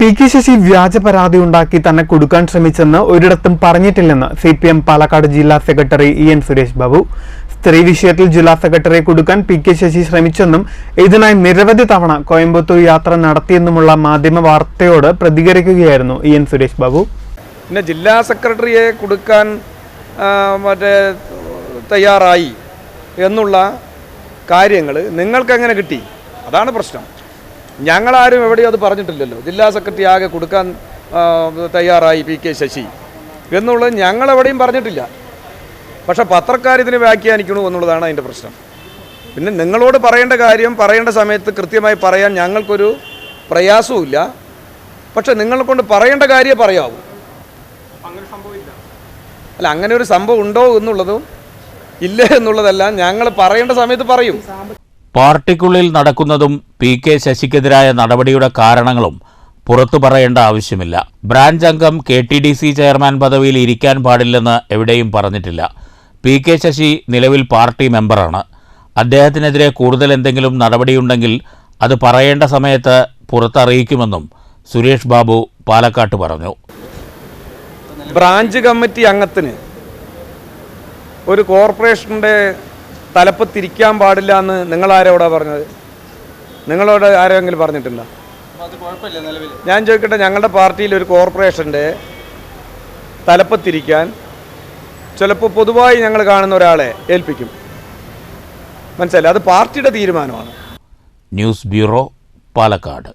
P K Sasi വ്യാജ പരാതി ഉണ്ടാക്കി തന്നെ കൊടുക്കാൻ ശ്രമിച്ചെന്ന് ഒരിടത്തും പറഞ്ഞിട്ടില്ലെന്ന് സി പി എം പാലക്കാട് ജില്ലാ secretary E N Suresh Babu. സ്ത്രീ വിഷയത്തിൽ ജില്ലാ സെക്രട്ടറിയെ കൊടുക്കാൻ പി കെ ശശി ശ്രമിച്ചെന്നും ഇതിനായി നിരവധി തവണ കോയമ്പത്തൂർ യാത്ര നടത്തിയെന്നുമുള്ള മാധ്യമ വാർത്തയോട് പ്രതികരിക്കുകയായിരുന്നു ഇ എൻ സുരേഷ് ബാബു. പിന്നെ ജില്ലാ സെക്രട്ടറിയെ കൊടുക്കാൻ മറ്റേ തയ്യാറായി എന്നുള്ള കാര്യങ്ങൾ നിങ്ങൾക്കെങ്ങനെ കിട്ടി? അതാണ് പ്രശ്നം. ഞങ്ങളാരും എവിടെയും അത് പറഞ്ഞിട്ടില്ലല്ലോ. ജില്ലാ സെക്രട്ടറി ആകെ കൊടുക്കാൻ തയ്യാറായി പി കെ ശശി എന്നുള്ളത് ഞങ്ങളെവിടെയും പറഞ്ഞിട്ടില്ല. പക്ഷെ പത്രക്കാർ ഇതിനെ വ്യാഖ്യാനിക്കണു എന്നുള്ളതാണ് അതിന്റെ പ്രശ്നം. പിന്നെ നിങ്ങളോട് പറയേണ്ട കാര്യം പറയേണ്ട സമയത്ത് കൃത്യമായി പറയാൻ ഞങ്ങൾക്കൊരു പ്രയാസവുമില്ല. പക്ഷെ നിങ്ങളെ കൊണ്ട് പറയേണ്ട കാര്യം പറയാവൂ. അല്ല അങ്ങനെ ഒരു സംഭവം ഉണ്ടോ എന്നുള്ളതും ഇല്ല എന്നുള്ളതെല്ലാം ഞങ്ങൾ പറയേണ്ട സമയത്ത് പറയും. പാർട്ടിക്കുള്ളിൽ നടക്കുന്നതും പി കെ ശശിക്കെതിരായ നടപടിയുടെ കാരണങ്ങളും പുറത്തു പറയേണ്ട ആവശ്യമില്ല. ബ്രാഞ്ച് അംഗം K T D C chairman പദവിയിൽ ഇരിക്കാൻ പാടില്ലെന്ന് എവിടെയും പറഞ്ഞിട്ടില്ല. പി കെ ശശി നിലവിൽ പാർട്ടി മെമ്പറാണ്. അദ്ദേഹത്തിനെതിരെ കൂടുതൽ എന്തെങ്കിലും നടപടിയുണ്ടെങ്കിൽ അത് പറയേണ്ട സമയത്ത് പുറത്തറിയിക്കുമെന്നും സുരേഷ് ബാബു പാലക്കാട്ട് പറഞ്ഞു. ബ്രാഞ്ച് കമ്മിറ്റി അംഗത്തിന് ഒരു കോർപ്പറേഷന്റെ തലപ്പത്തിരിക്കാൻ പാടില്ല എന്ന് നിങ്ങളാരോടാ പറഞ്ഞത്? നിങ്ങളോട് ആരെങ്കിലും പറഞ്ഞിട്ടില്ല ഞാൻ ചോദിക്കട്ടെ ഞങ്ങളുടെ പാർട്ടിയിൽ ഒരു കോർപ്പറേഷന്റെ തലപ്പത്തിരിക്കാൻ ചിലപ്പോൾ പൊതുവായി ഞങ്ങൾ കാണുന്ന ഒരാളെ ഏൽപ്പിക്കും. മനസ്സിലായി അത് പാർട്ടിയുടെ തീരുമാനമാണ്. News bureau Palakkad.